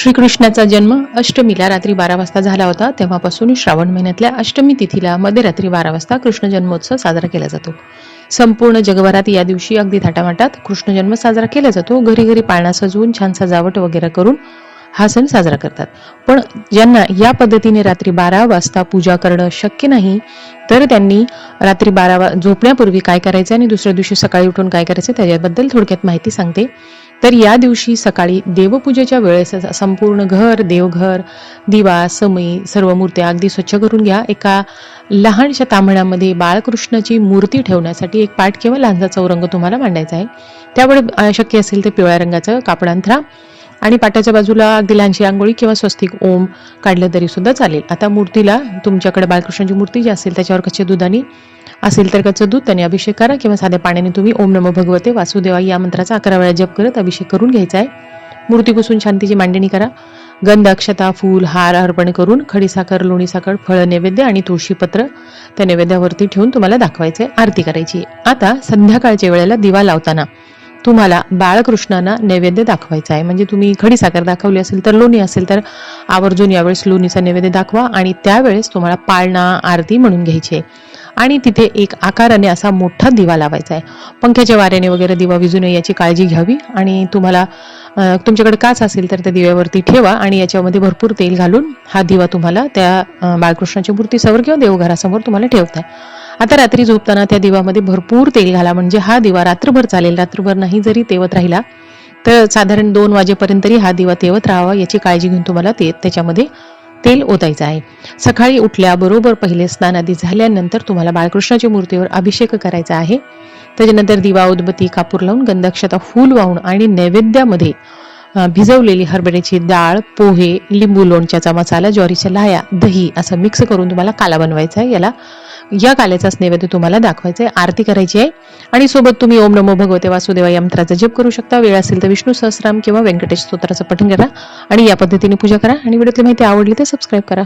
श्रीकृष्णाचा जन्म अष्टमीला रात्री बारा वाजता झाला होता. तेव्हापासून श्रावण महिन्यातल्या अष्टमी तिथीला मध्यरात्री बारा वाजता कृष्ण जन्मोत्सव साजरा केला जातो. संपूर्ण जगभरात या दिवशी अगदी थाटामाटात कृष्ण जन्म साजरा केला जातो. घरी घरी पाळणा सजवून छान सजावट वगैरे करून हा सण साजरा करतात. पण ज्यांना या पद्धतीने रात्री बारा वाजता पूजा करणं शक्य नाही तर त्यांनी रात्री बारा वा झोपण्यापूर्वी काय करायचं आणि दुसऱ्या दिवशी सकाळी उठून काय करायचं त्याच्याबद्दल थोडक्यात माहिती सांगते. तर या दिवशी सकाळी देवपूजेच्या वेळेस संपूर्ण घर देवघर दिवा समयी सर्व मूर्त्या अगदी स्वच्छ करून घ्या. एका लहानशा तांबण्यामध्ये बाळकृष्णाची मूर्ती ठेवण्यासाठी एक पाठ किंवा लहानसा चौरंग तुम्हाला मांडायचा आहे. त्यामुळे शक्य असेल तर पिवळ्या रंगाचं कापडांथरा आणि पाटाच्या बाजूला अगदी लहानशी रांगोळी किंवा स्वस्तिक ओम काढलं तरी सुद्धा चालेल. आता मूर्तीला तुमच्याकडे बाळकृष्णाची मूर्ती जी असेल त्याच्यावर कच्चे दुधाने असेल तर कच्चं दूध त्याने अभिषेक करा किंवा साध्या पाण्याने तुम्ही ओम नमो भगवते वासुदेवा या मंत्राचा अकरा वेळा जप करत अभिषेक करून घ्यायचा आहे मूर्ती पुसून शांतीची मांडणी करा. गंध अक्षता फूल हार अर्पण करून खडीसाखर लोणी साखर फळ नैवेद्य आणि तुळशीपत्र त्या नैवेद्यावरती ठेवून तुम्हाला दाखवायचे आरती करायची. आहे. आता संध्याकाळच्या वेळेला दिवा लावताना तुम्हाला बाळकृष्णांना नैवेद्य दाखवायचा आहे म्हणजे तुम्ही खडीसाखर दाखवली असेल तर लोणी असेल तर आवर्जून यावेळेस लोणीचा नैवेद्य दाखवा आणि त्यावेळेस तुम्हाला पाळणा आरती म्हणून घ्यायची आहे. आणि तिथे एक आकाराने असा मोठा दिवा लावायचा आहे. पंख्याच्या वाऱ्याने वगैरे दिवा विजू नये याची काळजी घ्यावी आणि तुम्हाला तुमच्याकडे काच असेल तर त्या दिव्यावरती ठेवा आणि याच्यामध्ये भरपूर तेल घालून हा दिवा तुम्हाला त्या बाळकृष्णाच्या मूर्तीसमोर किंवा देवघरासमोर तुम्हाला ठेवताय आता रात्री झोपताना त्या दिवामध्ये भरपूर तेल घाला म्हणजे हा दिवा रात्रभर चालेल. रात्रभर नाही जरी तेवत राहिला तर साधारण दोन वाजेपर्यंत तरी हा दिवा तेवत राहावा याची काळजी घेऊन तुम्हाला ते त्याच्यामध्ये तेल ओतायचं आहे. सकाळी उठल्याबरोबर पहिले स्नान आधी झाल्यानंतर तुम्हाला बाळकृष्णाच्या मूर्तीवर अभिषेक करायचा आहे. त्याच्यानंतर दिवा उदबत्ती कापूर लावून गंधाक्षता फूल वाहून आणि नैवेद्यामध्ये भिजवलेली हरभऱ्याची डाळ पोहे लिंबू लोणच्याचा मसाला ज्वारीच्या लाया दही असं मिक्स करून तुम्हाला काला बनवायचा आहे. याला या काल्याचाच नैवेद्य तुम्हाला दाखवायचे आहे आरती करायची आहे. आणि सोबत तुम्ही ओम नमो भगवते वासुदेवा या मंत्राचा जप करू शकता. वेळ असेल तर विष्णू सहस्राम किंवा व्यंकटेश स्तोत्राचं पठण करा. आणि या पद्धतीने पूजा करा. आणि व्हिडिओतली माहिती आवडली तर सबस्क्राईब करा.